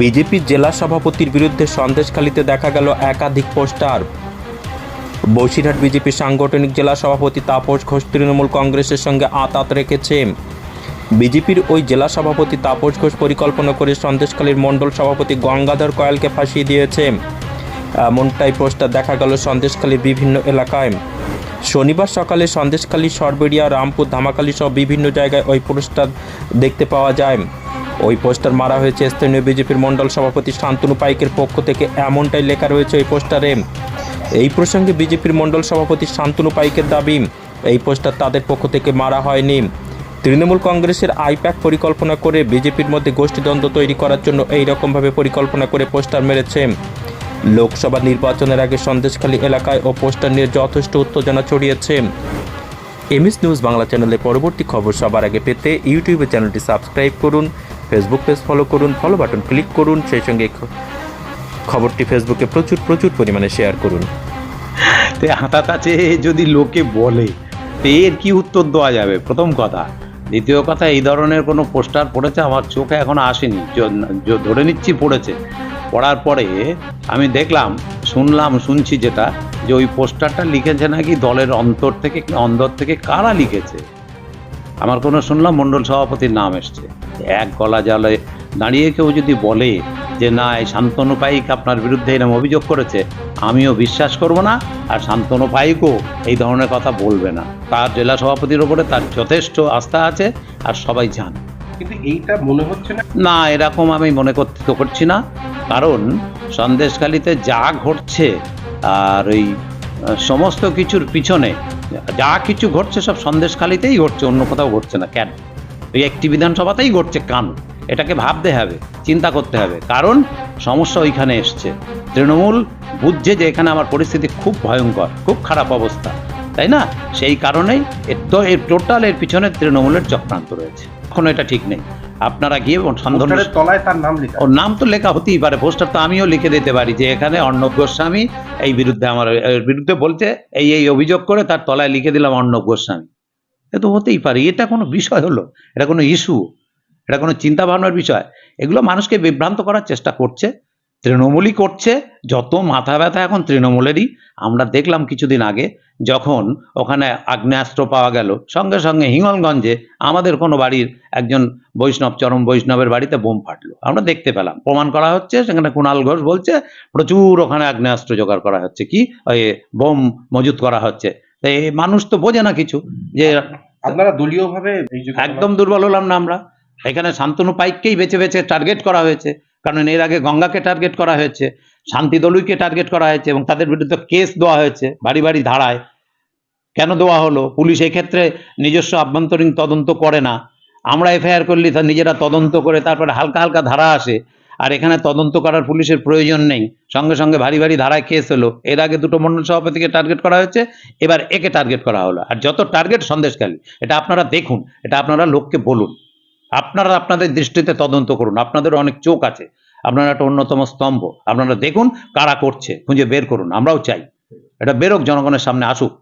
বিজেপির জেলা সভাপতির বিরুদ্ধে সন্দেশখালীতে দেখা গেল একাধিক পোস্টার। বসিরহাট বিজেপির সাংগঠনিক জেলা সভাপতি তাপস ঘোষ তৃণমূল কংগ্রেসের সঙ্গে আতাত রেখেছে। বিজেপির ওই জেলা সভাপতি তাপস ঘোষ পরিকল্পনা করে সন্দেশখালীর মণ্ডল সভাপতি গঙ্গাধর কয়ালকে ফাঁসিয়ে দিয়েছে। এমনটাই পোস্টার দেখা গেল সন্দেশখালীর বিভিন্ন এলাকায়। শনিবার সকালে সন্দেশখালী সরবেরিয়া রামপুর ধামাখালী সহ বিভিন্ন জায়গায় ওই পোস্টার দেখতে পাওয়া যায়। ওই পোস্টার মারা হয়েছে স্থানীয় বিজেপির মণ্ডল সভাপতি শান্তনু পাইকের পক্ষ থেকে। এমনটাই লেখা রয়েছে ওই পোস্টারে। এই প্রসঙ্গে বিজেপির মণ্ডল সভাপতি শান্তনু পাইকের দাবি, এই পোস্টার তাদের পক্ষ থেকে মারা হয়নি। তৃণমূল কংগ্রেসের আইপ্যাক পরিকল্পনা করে বিজেপির মধ্যে গোষ্ঠীদ্বন্দ্ব তৈরি করার জন্য এই রকমভাবে পরিকল্পনা করে পোস্টার মেরেছে। লোকসভা নির্বাচনের আগে সন্দেশখালী এলাকায় ও পোস্টার নিয়ে যথেষ্ট উত্তেজনা ছড়িয়েছে। এমএস নিউজ বাংলা চ্যানেলে পরবর্তী খবর সবার আগে পেতে ইউটিউবে চ্যানেলটি সাবস্ক্রাইব করুন। ফেসবুক পেজ ফলো করুন ফলো বাটন ক্লিক করুন, সেই সঙ্গে খবরটি ফেসবুকে প্রচুর প্রচুর পরিমাণে শেয়ার করুন। তে আছে যদি লোকে বলে, তো এর কি উত্তর দেওয়া যাবে? প্রথম কথা। দ্বিতীয় কথা, এই ধরনের কোনো পোস্টার পড়েছে? আমার চোখে এখনও আসেনি। ধরে নিচ্ছি পড়েছে। পড়ার পরে আমি দেখলাম, শুনলাম, শুনছি যেটা, যে ওই পোস্টারটা লিখেছে নাকি দলের অন্তর থেকে অন্তর থেকে কারা লিখেছে? আমার কোনো শুনলাম মণ্ডল সভাপতির নাম এসছে। এক গলা জলে দাঁড়িয়ে কেউ যদি বলে যে না এই শান্তনু পাইক আপনার বিরুদ্ধে এরকম অভিযোগ করেছে আমিও বিশ্বাস করব না আর শান্তনু পাইকও এই ধরনের কথা বলবে না। তার জেলা সভাপতির ওপরে তার যথেষ্ট আস্থা আছে আর সবাই জানে। কিন্তু এইটা মনে হচ্ছে না? না এরকম আমি মনে করতে তো করছি না। কারণ সন্দেশখালিতে যা ঘটছে আর ওই সমস্ত কিছুর পিছনে যা কিছু ঘটছে সব সন্দেশখালিতেই ঘটছে, অন্য কোথাও ঘটছে না। কেন? ওই একটি বিধানসভাতেই ঘটছে কান? এটাকে ভাবতে হবে, চিন্তা করতে হবে। কারণ সমস্যা ওইখানে এসছে। তৃণমূল বুঝছে যে এখানে আমার পরিস্থিতি খুব ভয়ঙ্কর, খুব খারাপ অবস্থা। তাই না? সেই কারণেই এর তো, এর টোটাল এর পিছনে তৃণমূলের চক্রান্ত রয়েছে। এখনও এটা ঠিক নেই। আপনারা গিয়ে সন্ধান তলায় তার নাম লেখা। ওর নাম তো লেখা হতেই পারে পোস্টার তো আমিও লিখে দিতে পারি যে এখানে অর্ণব গোস্বামী এই বিরুদ্ধে আমার বিরুদ্ধে বলছে এই এই অভিযোগ করে তার তলায় লিখে দিলাম অর্ণব গোস্বামী। এ তো হতেই পারে এটা কোনো বিষয় হলো এটা কোনো ইস্যু এটা কোনো চিন্তা ভাবনার বিষয়। এগুলো মানুষকে বিভ্রান্ত করার চেষ্টা করছে। তৃণমূলই করছে যত মাথা ব্যথা এখন তৃণমূলেরই। আমরা দেখলাম কিছুদিন আগে যখন ওখানে আগ্নেয়াস্ত্র পাওয়া গেল সঙ্গে সঙ্গে হিঙ্গলগঞ্জে আমাদের কোনো বাড়ির একজন বৈষ্ণব চরম বৈষ্ণবের বাড়িতে বোম ফাটলো। আমরা দেখতে পেলাম। প্রমাণ করা হচ্ছে সেখানে কুণাল ঘোষ বলছে প্রচুর ওখানে আগ্নেয়াস্ত্র জোগাড় করা হচ্ছে। কি? ওই বোম মজুত করা হচ্ছে। তো এই মানুষ তো বোঝে না কিছু যে আপনারা দলীয় ভাবে এই যে একদম দুর্বল হলাম না আমরা। এখানে শান্তনু পাইককেই বেছে বেছে টার্গেট করা হয়েছে। কারণ এর আগে গঙ্গাকে টার্গেট করা হয়েছে শান্তি দলুইকে টার্গেট করা হয়েছে এবং তাদের বিরুদ্ধে কেস দেওয়া হয়েছে, বাড়ি বাড়ি ধারায়। কেন দেওয়া হলো? পুলিশ এক্ষেত্রে নিজস্ব আভ্যন্তরীণ তদন্ত করে না। আমরা এফআইআর করলে তার নিজেরা তদন্ত করে তারপরে হালকা হালকা ধারা আসে। আর এখানে তদন্ত করার পুলিশের প্রয়োজন নেই। সঙ্গে সঙ্গে ভারী ভারী ধারায় কেস হলো। এর আগে দুটো মন্ডল সভাপতিকে টার্গেট করা হয়েছে, এবার একে টার্গেট করা হলো। আর যত টার্গেট সন্দেশকালী এটা আপনারা দেখুন, এটা আপনারা লোককে বলুন। আপনারা আপনাদের দৃষ্টিতে তদন্ত করুন। আপনাদের অনেক চোখ আছে। আপনারা একটা অন্যতম স্তম্ভ। আপনারা দেখুন কারা করছে, খুঁজে বের করুন। আমরাও চাই। এটা বেরোক, জনগণের সামনে আসুক।